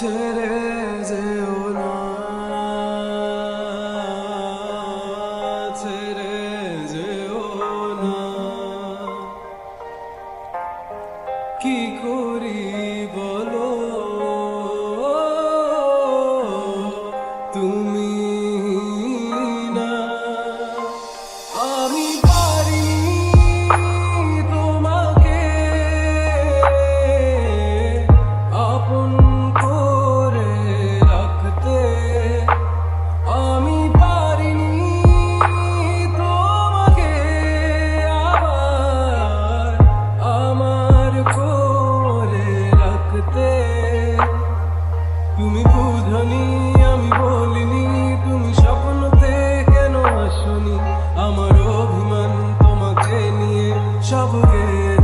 ছেড়ে যেও না। ছেড়ে যেও না। কি করি বলো? তুমি না। আমি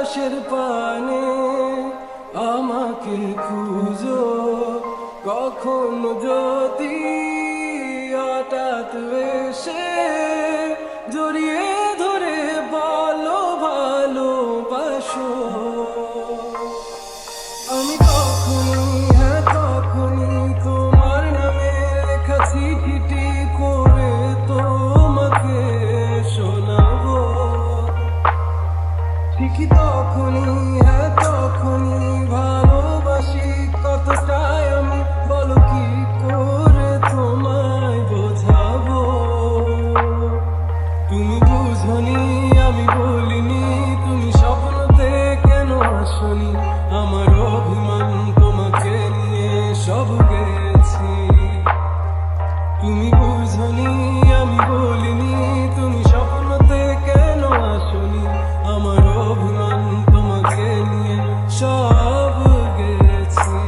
আকাশের পানে আমাকে খুঁজো। কখন যদি হঠাৎ এসে জড়িয়ে তুমি বুঝনি, আমি বলিনি, তুমি স্বপ্নতে কেন আসনি? আমার অভিমান তোমাকে নিয়ে সব গেছি।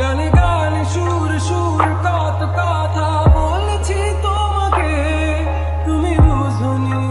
গানে গান সুর সুর, কত কথা বলছি তোমাকে, তুমি বুঝনি।